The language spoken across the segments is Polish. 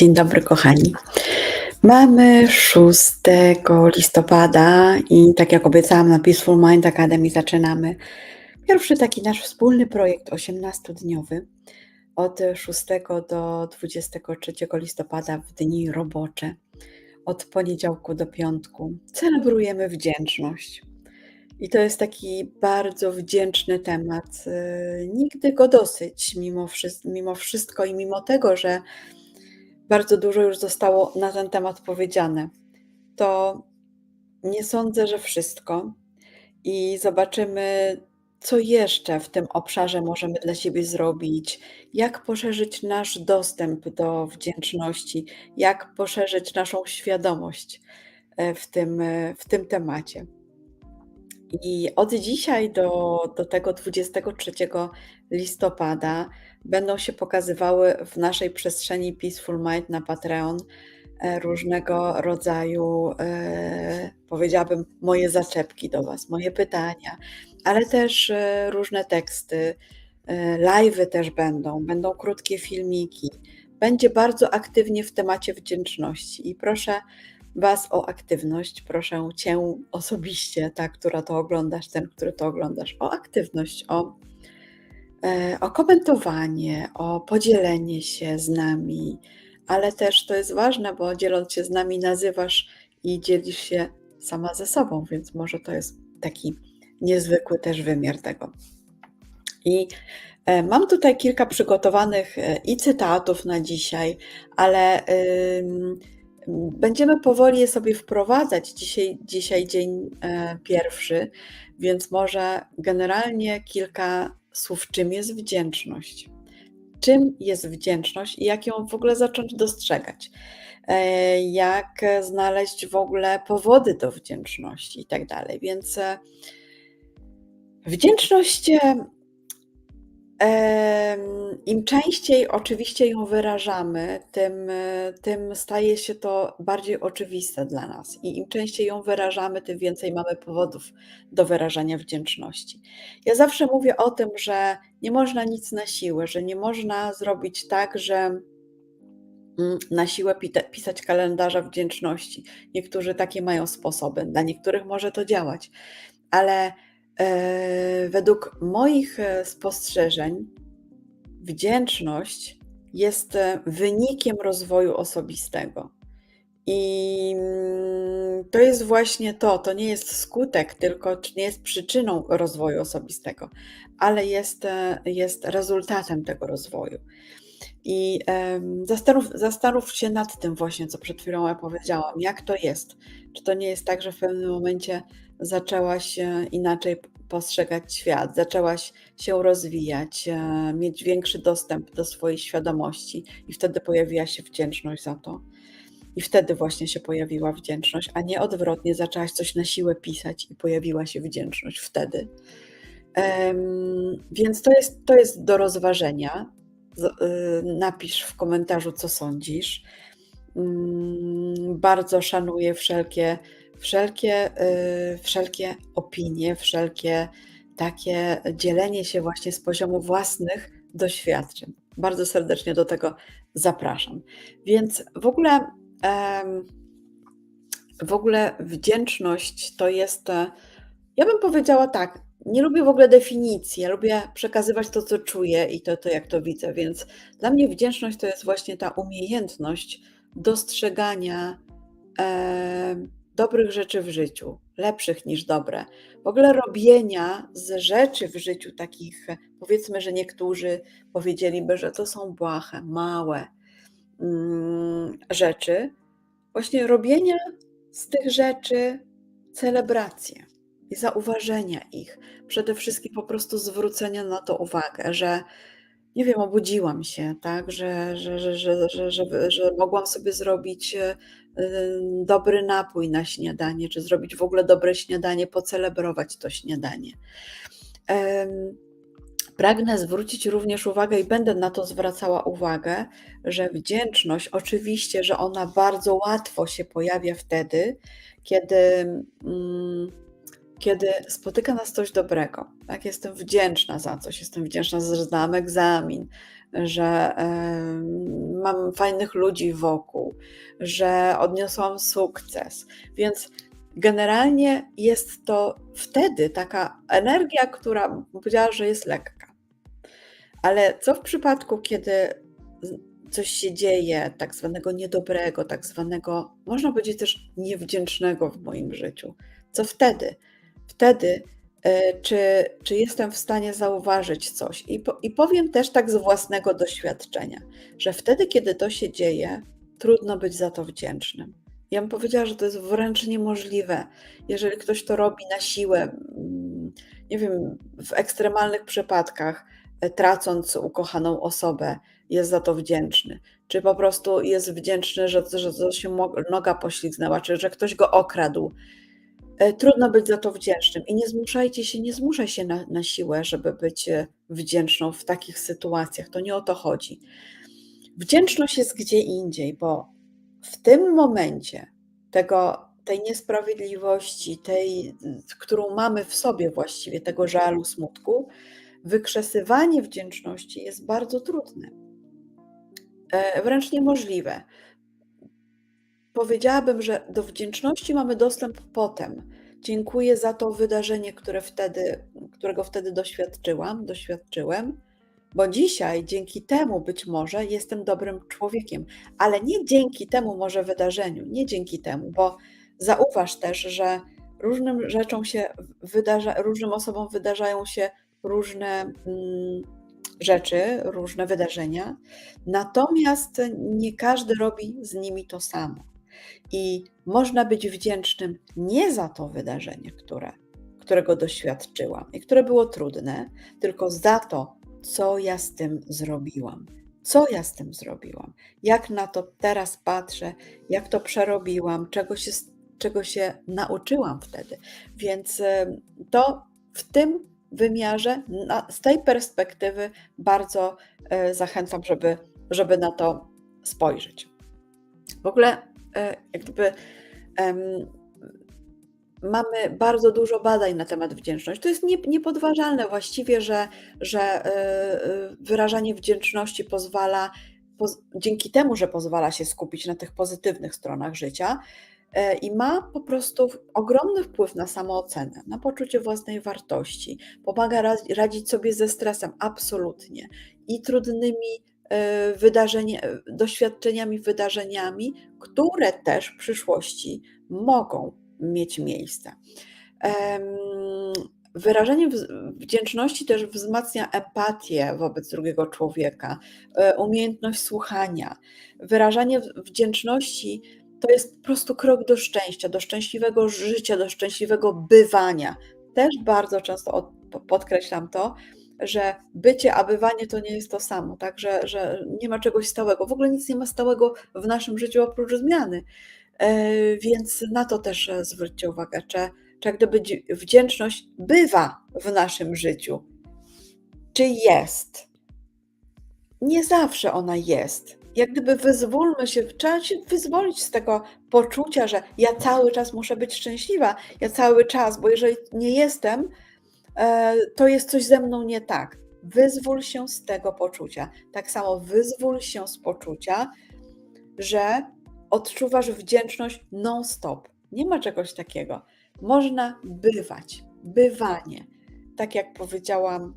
Dzień dobry, kochani. Mamy 6 listopada i tak jak obiecałam na Peaceful Mind Academy zaczynamy pierwszy taki nasz wspólny projekt 18-dniowy od 6 do 23 listopada w dni robocze. Od poniedziałku do piątku celebrujemy wdzięczność. I to jest taki bardzo wdzięczny temat. Yy, nigdy go dosyć, mimo, mimo wszystko i mimo tego, że bardzo dużo już zostało na ten temat powiedziane. To nie sądzę, że wszystko. I zobaczymy, co jeszcze w tym obszarze możemy dla siebie zrobić, jak poszerzyć nasz dostęp do wdzięczności, jak poszerzyć naszą świadomość e, w tym, e, w tym temacie. I od dzisiaj do, do tego 23 listopada będą się pokazywały w naszej przestrzeni Peaceful Mind na Patreon e, różnego rodzaju, e, powiedziałabym, moje zaczepki do Was, moje pytania, ale też e, różne teksty. Live'y też będą, będą krótkie filmiki. Będzie bardzo aktywnie w temacie wdzięczności i proszę Was o aktywność, proszę Cię osobiście, ta, która to oglądasz, ten, który to oglądasz, o aktywność, o E, o komentowanie, o podzielenie się z nami, ale też to jest ważne, bo dzieląc się z nami, nazywasz i dzielisz się sama ze sobą, więc może to jest taki niezwykły też wymiar tego. I e, mam tutaj kilka przygotowanych e, i cytatów na dzisiaj, ale będziemy powoli je sobie wprowadzać. Dzisiaj, dzisiaj dzień pierwszy, więc może generalnie kilka słów, czym jest wdzięczność. Czym jest wdzięczność i jak ją w ogóle zacząć dostrzegać? E, jak znaleźć w ogóle powody do wdzięczności i tak dalej. Więc e, im częściej oczywiście ją wyrażamy, tym, tym staje się to bardziej oczywiste dla nas. I im częściej ją wyrażamy, tym więcej mamy powodów do wyrażania wdzięczności. Ja zawsze mówię o tym, że nie można nic na siłę, że nie można zrobić tak, że mm, na siłę pisać kalendarza wdzięczności. Niektórzy takie mają sposoby, dla niektórych może to działać, ale według moich e, spostrzeżeń, wdzięczność jest e, wynikiem rozwoju osobistego. I mm, to jest właśnie to, to nie jest skutek, tylko nie jest przyczyną rozwoju osobistego, ale jest, jest rezultatem tego rozwoju. I zastanów, zastanów się nad tym właśnie, co przed chwilą ja powiedziałam, jak to jest. Czy to nie jest tak, że w pewnym momencie zaczęłaś inaczej postrzegać świat, zaczęłaś się rozwijać, e, mieć większy dostęp do swojej świadomości, i wtedy pojawiła się wdzięczność za to. I wtedy właśnie się pojawiła wdzięczność, a nie odwrotnie, zaczęłaś coś na siłę pisać i pojawiła się wdzięczność wtedy. Um, więc to jest, to jest do rozważenia. Y, napisz w komentarzu, co sądzisz. Um, bardzo szanuję wszelkie wszelkie, y, wszelkie opinie, wszelkie takie dzielenie się właśnie z poziomu własnych doświadczeń. Bardzo serdecznie do tego zapraszam. Więc w ogóle, w ogóle wdzięczność to jest, e, ja bym powiedziała tak, nie lubię w ogóle definicji, ja lubię przekazywać to, co czuję i to, to jak to widzę, więc dla mnie wdzięczność to jest właśnie ta umiejętność dostrzegania dobrych rzeczy w życiu, lepszych niż dobre. W ogóle robienia z rzeczy w życiu takich, powiedzmy, że niektórzy powiedzieliby, że to są błahe, małe mm, rzeczy, właśnie robienia z tych rzeczy celebracje i zauważenia ich. Przede wszystkim po prostu zwrócenia na to uwagę, że nie wiem, obudziłam się, tak, że, że, że, że, że, że, że mogłam sobie zrobić e, dobry napój na śniadanie, czy zrobić w ogóle dobre śniadanie, pocelebrować to śniadanie. Pragnę zwrócić również uwagę i będę na to zwracała uwagę, że wdzięczność, oczywiście, że ona bardzo łatwo się pojawia wtedy, kiedy mm, kiedy spotyka nas coś dobrego, tak, jestem wdzięczna za coś, jestem wdzięczna, że zdałam egzamin, że, em, mam fajnych ludzi wokół, że odniosłam sukces, więc generalnie jest to wtedy taka energia, która powiedziała, że jest lekka. Ale co w przypadku, kiedy coś się dzieje tak zwanego niedobrego, tak zwanego, można powiedzieć też niewdzięcznego w moim życiu? Co wtedy? Wtedy, e, czy czy jestem w stanie zauważyć coś? I po i powiem też tak z własnego doświadczenia, że wtedy, kiedy to się dzieje, trudno być za to wdzięcznym. Ja bym powiedziała, że to jest wręcz niemożliwe. Jeżeli ktoś to robi na siłę, mm, nie wiem, w ekstremalnych przypadkach, e, tracąc ukochaną osobę, jest za to wdzięczny, czy po prostu jest wdzięczny, że że się noga poślizgnęła, czy że ktoś go okradł. E, trudno być za to wdzięcznym i nie zmuszajcie się, nie zmuszaj się na na siłę, żeby być, e, wdzięczną w takich sytuacjach, to nie o to chodzi. Wdzięczność jest gdzie indziej, bo w tym momencie tego tej niesprawiedliwości, tej, którą mamy w sobie właściwie, tego żalu, smutku, wykrzesywanie wdzięczności jest bardzo trudne. E, wręcz niemożliwe. Powiedziałabym, że do wdzięczności mamy dostęp potem. Dziękuję za to wydarzenie, które wtedy którego wtedy doświadczyłam, doświadczyłem, bo dzisiaj dzięki temu być może jestem dobrym człowiekiem, ale nie dzięki temu może wydarzeniu, nie dzięki temu, bo zauważ też, że różnym rzeczom się wydarza różnym osobom wydarzają się różne, mm, rzeczy, różne wydarzenia, natomiast nie każdy robi z nimi to samo. I można być wdzięcznym nie za to wydarzenie, które którego doświadczyłam i które było trudne, tylko za to, co ja z tym zrobiłam. Co ja z tym zrobiłam? Jak na to teraz patrzę, jak to przerobiłam, czego się czego się nauczyłam wtedy. Więc, e, to w tym wymiarze, na z tej perspektywy bardzo, e, zachęcam, żeby żeby na to spojrzeć. W ogóle, e, jak gdyby, em, mamy bardzo dużo badań na temat wdzięczności. To jest niep niepodważalne właściwie, że że, e, e, wyrażanie wdzięczności pozwala poz dzięki temu, że pozwala się skupić na tych pozytywnych stronach życia, i ma po prostu ogromny wpływ na samoocenę, na poczucie własnej wartości, pomaga radzić sobie ze stresem, absolutnie, i trudnymi, e, doświadczeniami, wydarzeniami, które też w przyszłości mogą mieć miejsce. Wz wdzięczności też wzmacnia empatię wobec drugiego człowieka, e, umiejętność słuchania. Wyrażanie wdzięczności to jest po prostu krok do szczęścia, do szczęśliwego życia, do szczęśliwego bywania. Też bardzo często od po podkreślam to, że bycie, a bywanie to nie jest to samo, tak, że że nie ma czegoś stałego. W ogóle nic nie ma stałego w naszym życiu oprócz zmiany. E, więc na to też, e, zwróćcie uwagę, czy czy gdyby dzi wdzięczność bywa w naszym życiu. Czy jest? Nie zawsze ona jest. Jak gdyby wyzwólmy się, trzeba się wyzwolić z tego poczucia, że ja cały czas muszę być szczęśliwa, ja cały czas, bo jeżeli nie jestem, to jest coś ze mną nie tak. Wyzwól się z tego poczucia. Tak samo wyzwól się z poczucia, że odczuwasz wdzięczność non stop. Nie ma czegoś takiego. Można bywać, bywanie. Tak jak powiedziała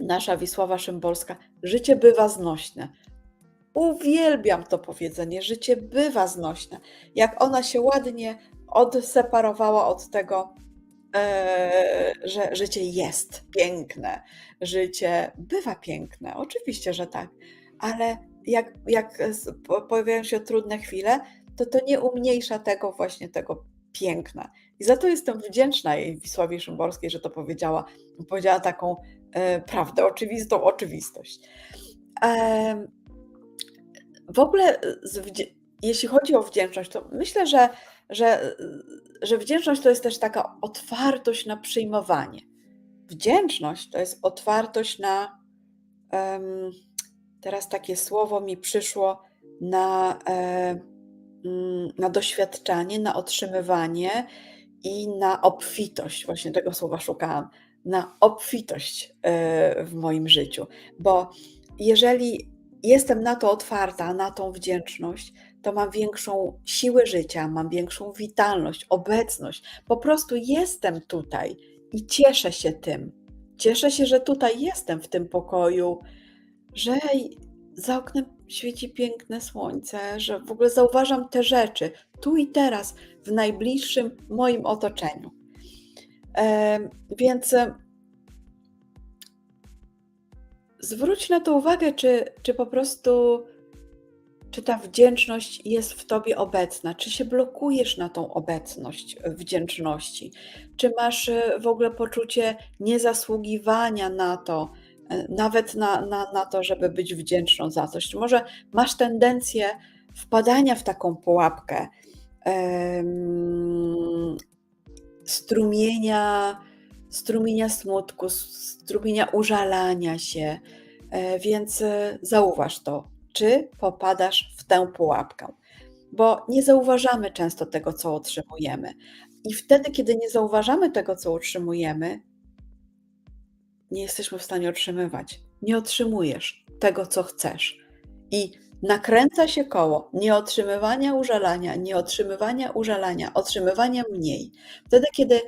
nasza Wisława Szymborska: „Życie bywa znośne”. Uwielbiam to powiedzenie, życie bywa znośne. Jak ona się ładnie odseparowała od tego, że życie jest piękne, życie bywa piękne. Oczywiście, że tak, ale jak jak pojawiają się trudne chwile, to to nie umniejsza tego właśnie tego piękna. I za to jestem wdzięczna jej, Wisławie Szymborskiej, że to powiedziała. Powiedziała taką, e, prawdę, oczywistą oczywistość. Em, w ogóle z jeśli chodzi o wdzięczność, to myślę, że że że wdzięczność to jest też taka otwartość na przyjmowanie. Wdzięczność to jest otwartość na, em, teraz takie słowo mi przyszło, na, e, mm, na doświadczanie, na otrzymywanie i na obfitość, właśnie tego słowa szukałam, na obfitość e, w moim życiu. Bo jeżeli jestem na to otwarta, na tą wdzięczność, to mam większą siłę życia, mam większą witalność, obecność. Po prostu jestem tutaj i cieszę się tym. Cieszę się, że tutaj jestem w tym pokoju, że za oknem świeci piękne słońce, że w ogóle zauważam te rzeczy tu i teraz, w najbliższym moim otoczeniu. E, więc zwróć na to uwagę, czy, czy po prostu, czy ta wdzięczność jest w tobie obecna, czy się blokujesz na tą obecność wdzięczności, czy masz e, w ogóle poczucie niezasługiwania na to, e, nawet na, na, na to, żeby być wdzięczną za coś. Czy może masz tendencję wpadania w taką pułapkę em, strumienia, strumienia smutku, strumienia użalania się. E, Więc zauważ to, czy popadasz w tę pułapkę. Bo nie zauważamy często tego, co otrzymujemy. I wtedy, kiedy nie zauważamy tego, co otrzymujemy, nie jesteśmy w stanie otrzymywać. Nie otrzymujesz tego, co chcesz. I nakręca się koło nieotrzymywania użalania, nieotrzymywania użalania, otrzymywania mniej. Wtedy, kiedy,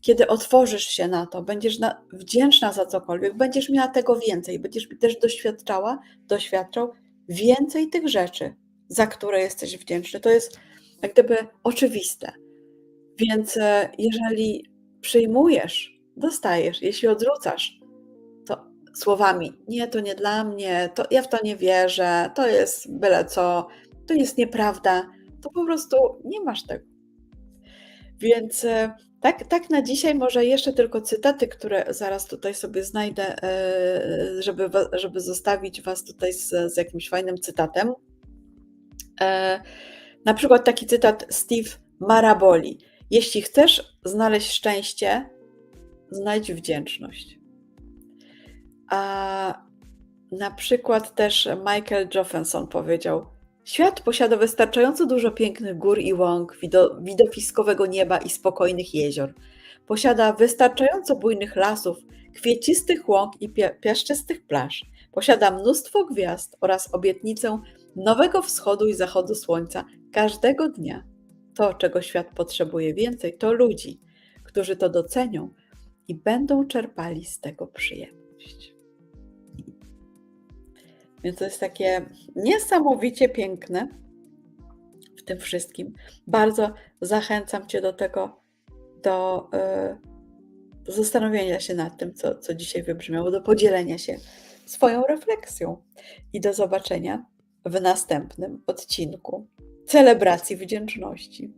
kiedy otworzysz się na to, będziesz na, wdzięczna za cokolwiek, będziesz miała tego więcej, będziesz też doświadczała, doświadczał więcej tych rzeczy, za które jesteś wdzięczny. To jest jak gdyby oczywiste. Więc e, jeżeli przyjmujesz, dostajesz, jeśli odrzucasz, to słowami: Nie, to nie dla mnie, to ja w to nie wierzę, to jest byle co, to jest nieprawda, to po prostu nie masz tego. Więc e, tak, tak na dzisiaj może jeszcze tylko cytaty, które zaraz tutaj sobie znajdę, e, żeby, żeby zostawić Was tutaj z, z jakimś fajnym cytatem. E, Na przykład taki cytat Steve Maraboli. Jeśli chcesz znaleźć szczęście, znajdź wdzięczność. A na przykład też Michael Joffenson powiedział: Świat posiada wystarczająco dużo pięknych gór i łąk, wido- widowiskowego nieba i spokojnych jezior. Posiada wystarczająco bujnych lasów, kwiecistych łąk i pia- piaszczystych plaż. Posiada mnóstwo gwiazd oraz obietnicę nowego wschodu i zachodu słońca każdego dnia. To, czego świat potrzebuje więcej, to ludzi, którzy to docenią i będą czerpali z tego przyjemność. Więc to jest takie niesamowicie piękne w tym wszystkim. Bardzo zachęcam Cię do tego, do, do zastanowienia się nad tym, co, co dzisiaj wybrzmiało, do podzielenia się swoją refleksją i do zobaczenia w następnym odcinku celebracji wdzięczności.